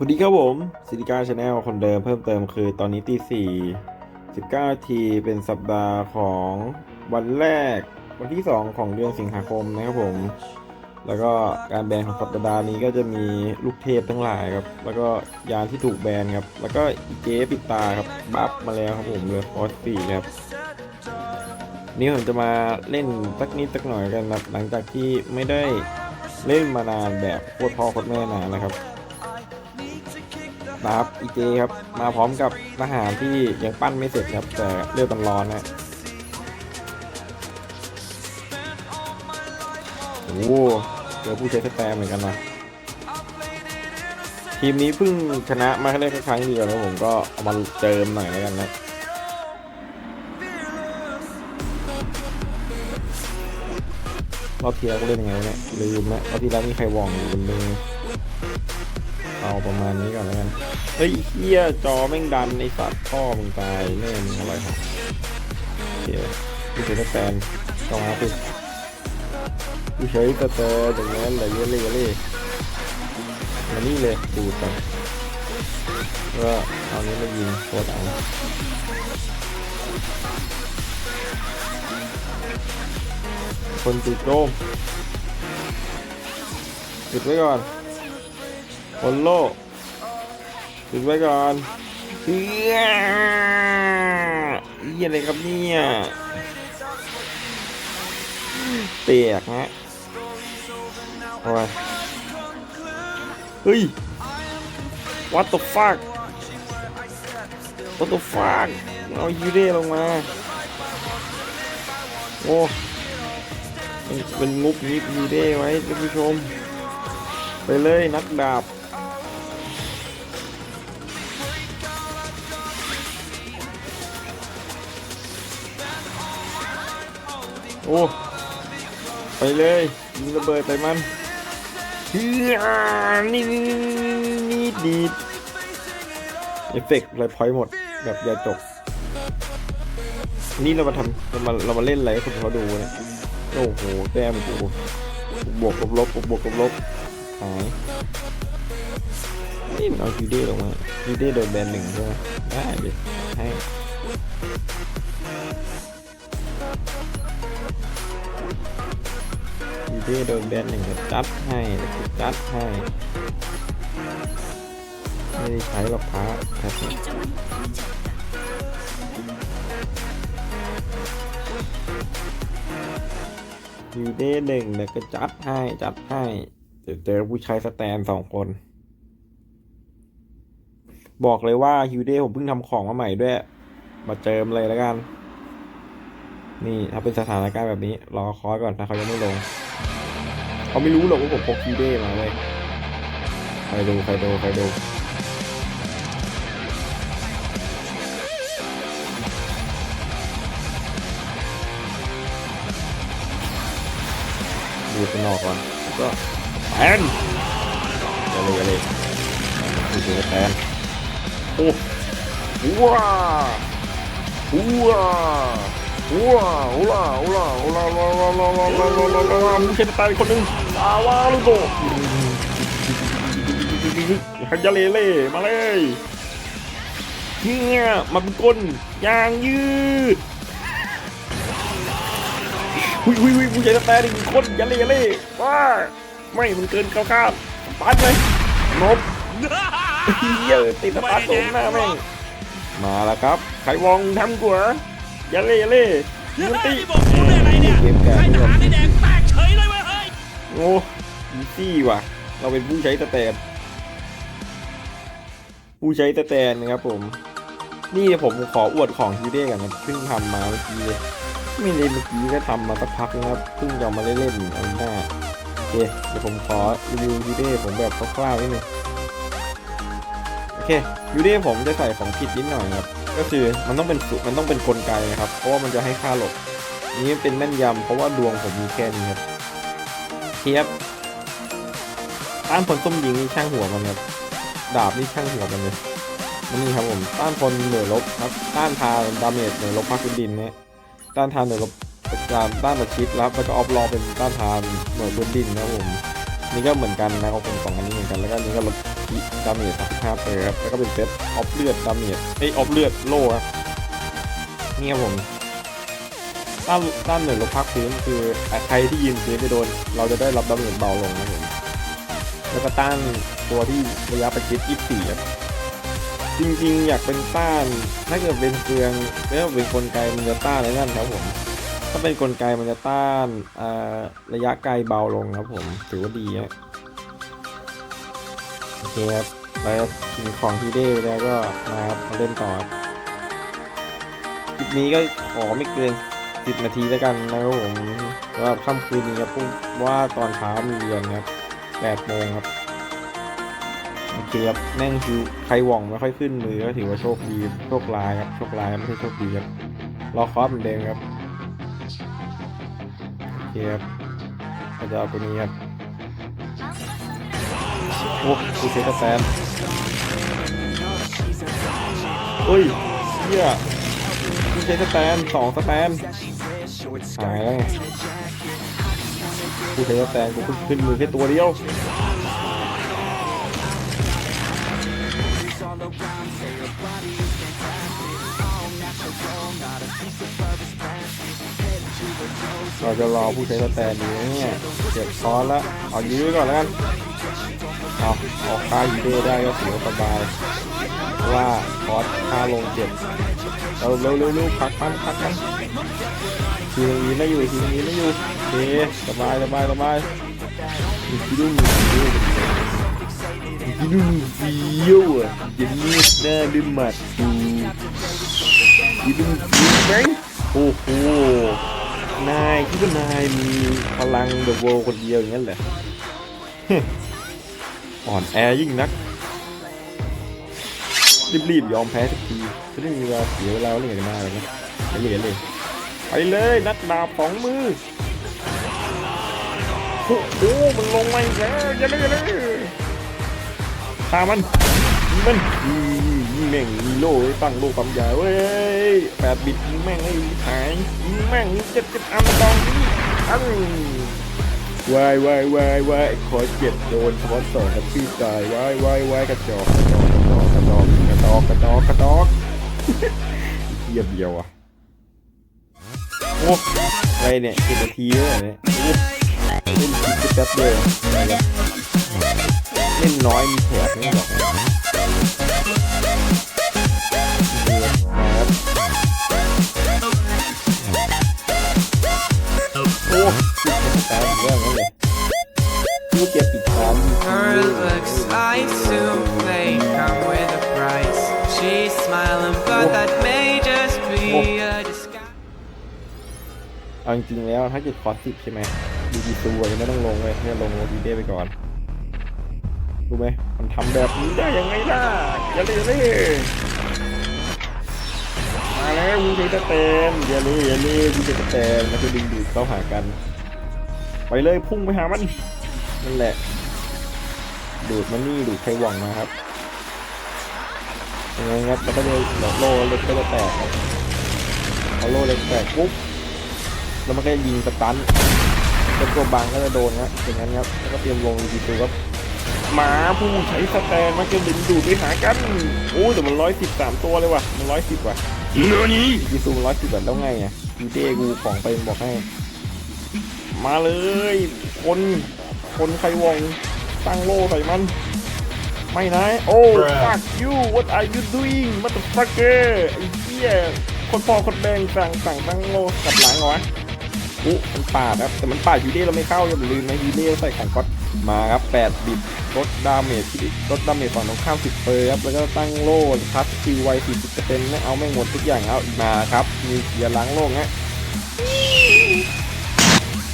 สวัสดีครับผมสิริกาชาแนลคนเดิมเพิ่มเติมคือตอนนี้ตีสี่สิบเก้าทีเป็นสัปดาห์ของวันแรกวันที่สองของเดือนสิงหาคมนะครับผม แล้วก็การแบนของสัปดาห์นี้ก็จะมีลูกเทพทั้งหลายครับ แล้วก็ยานที่ถูกแบนครับ แล้วก็อีเจปิดตาครับบัฟมาแล้วครับผมเรือคอสปีครับนี่ผมจะมาเล่นสักนิดสักหน่อยกันนะครับหลังจากที่ไม่ได้เล่นมานานแบบโคตรพ่อโคตรแม่นานนะครับ นะครับอีเจครับมาพร้อมกับทหารที่ยังปั้นไม่เสร็จครับ แต่เลือดมันร้อนนะโอ้โหเจอผู้ใช้สแตมเหมือนกันนะทีมนี้เพิ่งชนะมาแค่ได้แค่ครั้งเดียวแล้วผมก็เอามาเจิมหน่อยแล้วกันนะรอบที่แล้วก็เล่นยังไงเนี่ยลืมนะรอบที่แล้วมีใครวองอยู่บนมือ เอาประมาณนี้ก่อนแล้วกัน เฮ้ยเฮียจอแม่งดันไอสัตว์พ่อมึงตายแน่มึงอะไรครับโอเคผู้ใช้สแตนก็มาสิผู้ใช้สแตนอย่างนั้นอะไรเยอะเลยเยอะเลยมานี่เลยดูดกันก็เอานี้มายิงตัวต่างคนติดโจมจุดไว้ก่อน คนโลกถึงไว้ก่อนเฮียเฮียอะไรครับเนี่ยเปียกฮะโอ้ยเฮ้ย what the fuck what the fuck เอายูเร่ลงมา โอ้เป็นงุบยิบยูเร่ไว้ท่านผู้ชม ไปเลยนักดาบ โอ้ ไปเลยยิงระเบิดใส่มันฮีนี่นี่นี่ดีดเอฟเฟกต์เลยพอยหมด แบบยาจก นี่เรามาทำเรามาเรามาเล่นอะไรให้คนเขาดูนี่ยโอ้โหแต้มกูบวกลบลบบวกบวกลบลบหายนี่มันเอาคิวเด้ลงมาคิวเด้โดนแบนหนึ่งใช่ไหมได้ดิให้ คิวเด้โดนแบนหนึ่งก็จัดให้แล้วก็จัดให้ไม่ได้ใช้หรอกพระแค่นี้คิวเด้หนึ่งแล้วก็จัดให้จัดให้เดี๋ยวเจอผู้ชายสแตนสองคน บอกเลยว่าฮิวเดผมเพิ่งทำของมาใหม่ด้วย มาเจิมเลยแล้วกัน นี่ถ้าเป็นสถานการณ์แบบนี้ รอคอยก่อนถ้าเขายังไม่ลง เขาไม่รู้หรอกว่าผมพกฮิวเด้มาเลยใครดูใครดูใครดูดูดมันอกก่อนแล้วก็แตนอย่าเลยอย่าเลยดูแตนโอ้ว้าว้าว้าโอลาโอลาโอลาโอลาโอลาโอลาโอลาโอลาโอลาโอลามึงเชนตายคนหนึ่ง อาวาลูโกฮันยาเลเล่มาเลยเนี่ยมันเป็นก้นยางยืดหุยหุยหุยมึงเชนตายหนึ่งคนยาเลเล่ว้าไม่มันเกินเข้าข้ามปัดเลยนบเหี้ยติดสตาร์ทตรงหน้าแม่งมาแล้วครับไขวองทำกูเหรออย่าเล่อย่าเล่ยิงตีบอกกูได้อะไรเนี่ยเกมแก่ใครนี่ท โอ้อีซี่ว่ะ เราเป็นผู้ใช้สแตน ผู้ใช้สแตนนะครับผม นี่ผมขออวดของฮีเด้กันนะเพิ่งทำมาเมื่อกี้เลยไม่ได้เมื่อกี้ก็ทำมาสักพักนะครับเพิ่งจะเอามาเล่นๆอันหน้าโอเคเดี๋ยวผมขอรีวิวฮีเด้ผมแบบคร่าวๆนิดนึงโอเคยูเดผมจะใส่ของผิดนิดหน่อยครับก็คือมันต้องเป็นมันต้องเป็นกลไกนะครับ เพราะว่ามันจะให้ค่าหลบนี้เป็นแม่นยำเพราะว่าดวงผมมีแค่นี้ครับ เทียบต้านพลส้มยิงนี่ช่างหัวมันครับดาบนี่ช่างหัวมันเลยนี่ครับผมต้านพลเหนือลบครับต้านทานดาเมจเหนือลบภาคพื้นดินเนี่ยต้านทานเหนือลบการต้านประชิดแล้วแล้วก็ออฟรอเป็นต้านทานเหนือพื้นดินนะครับผมนี่ก็เหมือนกันนะครับผมสองอันนี้เหมือนกันแล้วก็นนี้ก็ลดดาเมจ35เปอร์ครับแล้วก็เป็นเซตออฟเลือดดาเมจเอ้ยออฟเลือดโล่ครับนี่ครับผม ด้านด้านเหนือลบพักพื้นคือใครที่ยืนพื้นจะโดน เราจะได้รับดาเมจเบาลงนะผมแล้วก็ต้านตัวที่ระยะประชิด24ครับจริงๆ อยากเป็นต้านถ้าเกิดเป็นเฟืองแล้วเป็นกลไกมันจะต้านอะไรนั่นครับผม ถ้าเป็นกลไกมันจะต้านาระยะไกลเบาลงครับผมถือว่าดีฮะโอเคครับแล้วกินของที่ได้แล้วก็มาเล่นต่อครับคลิปนี้ก็ขอไม่เกิน 10นาทีแล้วกันนะครับผมว่าค่ำคืนนี้ครับว่าตอนเช้ามีเรียนครับ8โมงครับโอเคครับแม่งคือใครหว่องไม่ค่อยขึ้นมือก็ถือว่าโชคดีโชคร้ายครับโชคร้ายไม่ใช่โชคดีครับรอคอร์สเหมือนเดิมครับโอเคครับเราจะเอาตัวนี้ครับโอ้กูเซตสแตนเฮ้ยเฮียกูเซตสแตนสองสแตน หายแล้วไงกูเซตสแตนกูเพิ่งขึ้นมือแค่ตัวเดียว เราจะรอผู้ใช้สแตนดีนะเนี่ยเจ็บคอร์สแล้วเอายื้อก่อนแล้วกันเอาเอาค่ายูเดได้ก็ถือว่าสบายเพราะ ว่าคอร์สค่าลงเจ็บเราเร็วเร็วเร็วพักพันพักกันทีนี้ไม่อยู่ทีนี้ไม่อยู่โอเคสบายสบายสบายมีคิดุ้งมีคิดุ้งมีคิดุ้งฟิวอะจะมีหน้าด้วยหมัดดูคิดุ้งฟิวไหมโอ้โหนายคิดว่านายมีพลังเดอะโวคนเดียวอย่างนั้นเหรออ่อนแอยิ่งนัก รีบๆยอมแพ้สักทีจะได้มีเวลาเสียเวลาเล่นกันมากเลยนะไปเลยเลยไปเลยนักดาบสองมือโอ้โหมันลงมาอีกแล้วอย่าเลยอย่าเลยฆ่ามันมันยิงแม่งมีโล่ตั้งโล่ความยาวเว้ยแปดบิดยิงแม่งให้หายยิงแม่งเจ็ดเจ็ดอันตองนี้อันวายวายวายวายขอเจ็ดโดนคอนสองกับพี่ตายวายวายวายกระจอก อกกระจอกกระจอกกระจอกเทียบเดียวอะโอ้อะไรเนี่ยสิบนาทีแล้วเหรอเนี่ยโอ้เล่นคลิปแป๊บเดียวอะไรเนี่ยเล่นน้อยมีแถบไม่บอกให้ดูนะครับโอ้ปิดตามเรื่องนั้นเลยผู้เก็บปิดตา She's smiling, but that may just be a disguise. เอาจริงๆแล้วถ้าเกิดคอร์สสิบใช่ไหมดีดีตัวยังไม่ต้องลงเลยแค่ลงโอดีเดไปก่อนรู้ไหมมันทำแบบนี้ได้ยังไงล่ะอย่าเลยอย่าเลยมาแล้ววูเจตเตนอย่าเลยอย่าเลยวูเจตเตนมันจะดึงดูดเข้าหากัน ไปเลยพุ่งไปหามันนั่นแหละ ดูดมันนี่ดูดไข่หว่องมาครับ ยังไงครับแล้วก็เลยโล่เล็กก็จะแตกครับพอโล่เล็กแตกปุ๊บแล้วมันก็ยิงสตันเป็นตัวบางก็จะโดนครับอย่างนั้นครับแล้วก็เตรียมวงดีตัวครับหมาผู้ใช้สแตนมันจะดึงดูดไปหากันโอ้แต่มันร้อยสิบสามตัวเลยว่ะมันร้อยสิบว่ะเนื้อนี้ดีซูมันร้อยสิบแบบแล้วไงอะดีเจกูของไปบอกให้มาเลย คน คนใครวงตั้งโล่ใส่มัน ไม่นะ โอ้ fuck you what are you doing motherfucker ไอ้เหี้ยคนพอคนแดงสั่งสั่งตั้งโล่กลับหลังเหรอวะอุ๊มันปาดครับ แต่มันปาดยูเด้เราไม่เข้าอย่าลืมนะยูเด้ใส่ของก๊อตมาครับ8บิตลดดาเมจที่ลดดาเมจฝั่งตรงข้าม10เปอร์ครับ แล้วก็ตั้งโล่คัสคิวไว40เปอร์เซ็นต์ไม่เอาไม่งหมดทุกอย่างเอาอีกมาครับ มีเกียร์ล้างโล่ฮะ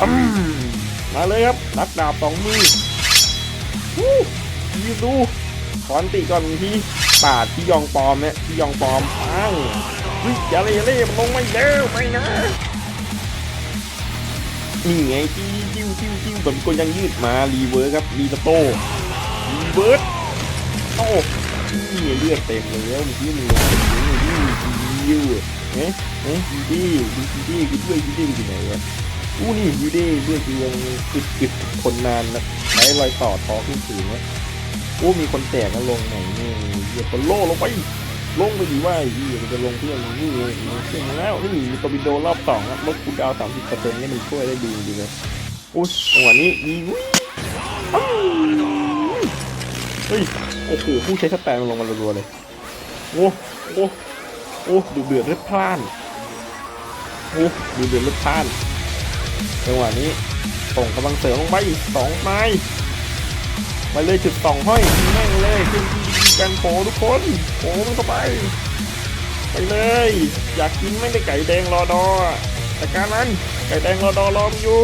อืมมาเลยครับนักดาบสองมือวู้ ยืนดูขอนติก่อนที่ปาดที่ยองปอมเนี่ยที่ยองปอมปังเฮ้ยอย่าเลยอย่าเลยมันลงไม่เร็วไม่นะนี่ไงจิ้วจิ้วจิ้วจิ้วแบบคนยังยืดมารีเวิร์สครับรีสโต้รีเวิร์สโอ้นี่เลือดเต็มเลยแล้วเมื่อกี้มันลงมเลยนี่จิ้วเฮ้ยเฮ้ยยูดี้ยูดี้กูด้วยยูดี้อยู่ไหนวะอู้นี่ยูดี้เลือดยังอึดอึดคนนานนะไร้รอยต่อท้อขึ้นสูงนะ โอ้มีคนแตกก็ลงไหนเนี่ยเหยียบคนโล่ลงไปลงไปดีว่าไอ้เหี้ยมันจะลงเพื่อนมึงนี่เลยมันแล้วนี่มีตัวบินโดรอบสองครับลดคูดาวสามสิบเปอร์เซ็นต์นี่มันช่วยได้ดีดีเลยอุ้ยจังหวะนี้ยิงอุ้ยอ้าวเฮ้ยโอ้โหผู้ใช้สแตนมันลงมารัวๆเลยโอ้โอ้โอ้ดูเดือดเลือดพล่านโอ้ดูเดือดเลือดพล่านจังหวะนี้ส่งกำลังเสริมลงไปสองไม้ ไปเลยจุดสองห้อยแม่งเลยขึ้นที่กันโผทุกคนโผมันเข้าไป ไปเลย อยากกินไม่ได้ไก่แดงรอดอแต่การนั้นไก่แดงรอดอรอมอยู่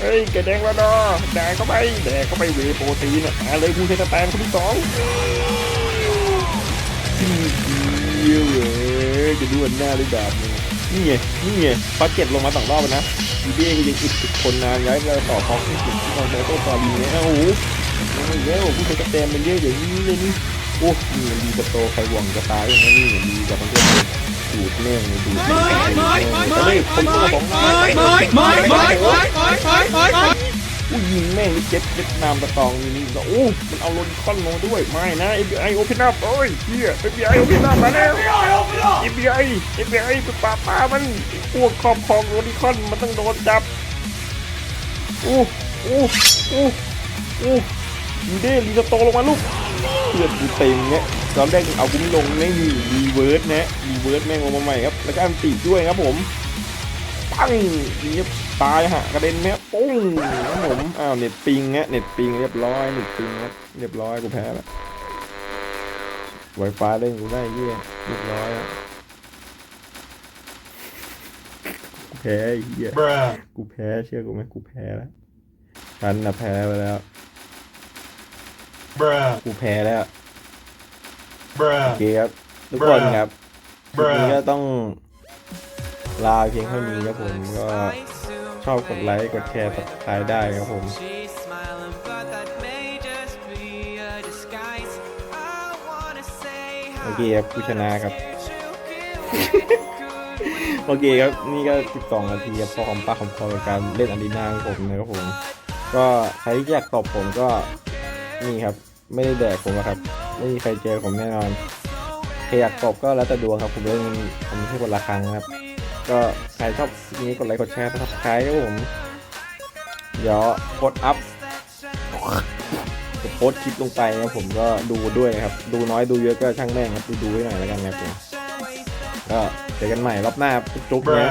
เฮ้ยไก่แดงรอดอแดกเข้าไปแดกเข้าไปเวโปรตีนอะเลยกูใช้สแตนคนที่สองเยี่ยวเว้ยจะดูอันหน้าด้วยแบบนี้นี่ไงนี่ไงพักเก็ตลงมาสองรอบนะดีเบ้ก็ยังอิดติดคนนานย้ายไปต่อพอกที่สุดที่นอนโต้ตอบีเนี่ย โอ้โหยังไงแล้วผู้ใช้สแตนมันเยอะอย่างนี้เลยนี่โอ้นี่มันดีกับโตใครหวังจะตายอย่างนั้นนี่ดีกับมันเพื่อนดูดแม่งดูดแม่งเลยคนตัวสองนายอู้ยิงแม่งเจ็ดเจ็ดนามตะตองนี่นี่โอ้มันเอาลนคอนลงด้วยไม่นะ FBI Open Up โอ้ยเฮีย FBI Open Up มาแล้ว FBI FBI ไปปราบปามันพวกครอบครองลนิคอนมันต้องโดนจับอู้อู้อู้อู้ ยูเดลีสโตลงมาลูกเพื่อนกูเต็มเนี่ยตอนแรกเอากูไม่ลงแม่งมีรีเวิร์สนะรีเวิร์สแม่งลงมาใหม่ครับแล้วก็อันติด้วยครับผมปั้งนี่ครับตายฮะกระเด็นเนี่ยปุ้งครับผมอ้าวเน็ตปิงฮะเน็ตปิงเรียบร้อยเน็ตปิงครับเรียบร้อยกูแพ้แล้วไวไฟเล่นกูได้เยี่ยเรียบร้อยอะกูแพ้ไอ้เหี้ย Bruh. กูแพ้เชื่อกูไหมกูแพ้แล้วฉันน่ะแพ้ไปแล้ว Bruh. กูแพ้แล้ว Bruh. โอเคครับ ทุกคนครับคลิปนี้ก็ต้องลาเพียงเท่านี้ครับผมก็ ชอบกดไลค์กดแชร์สับสไครได้ครับผม She's smiling, but that may just be a disguise. I wanna say โอ how เคครับผู้ชนะครับ you give โอเคครับ นี่ก็ 12 นาทีครับพอของปากของคอกับการเล่นอารีนาของผมนะครับผม ก็ใครที่อยากตบผมก็ นี่ครับ ไม่ได้แดกผมอะครับ ไม่มีใครเจอผมแน่นอนใครอยากตบก็แล้วแต่ดวงครับ ผมเล่นผมให้คนละครั้งครับ ก็ใครชอบคลิปนี้กดไลค์กดแชร์นะครับใครครับผม เดี๋ยวโพสต์อัพจะโพสต์คลิปลงไปนะผมก็ดูด้วยนะครับ ดูน้อยดูเยอะก็ช่างแม่งครับดูดูไว้หน่อยแล้วกันนะครับผมก็เจอกันใหม่รอบหน้าจุ๊บนะ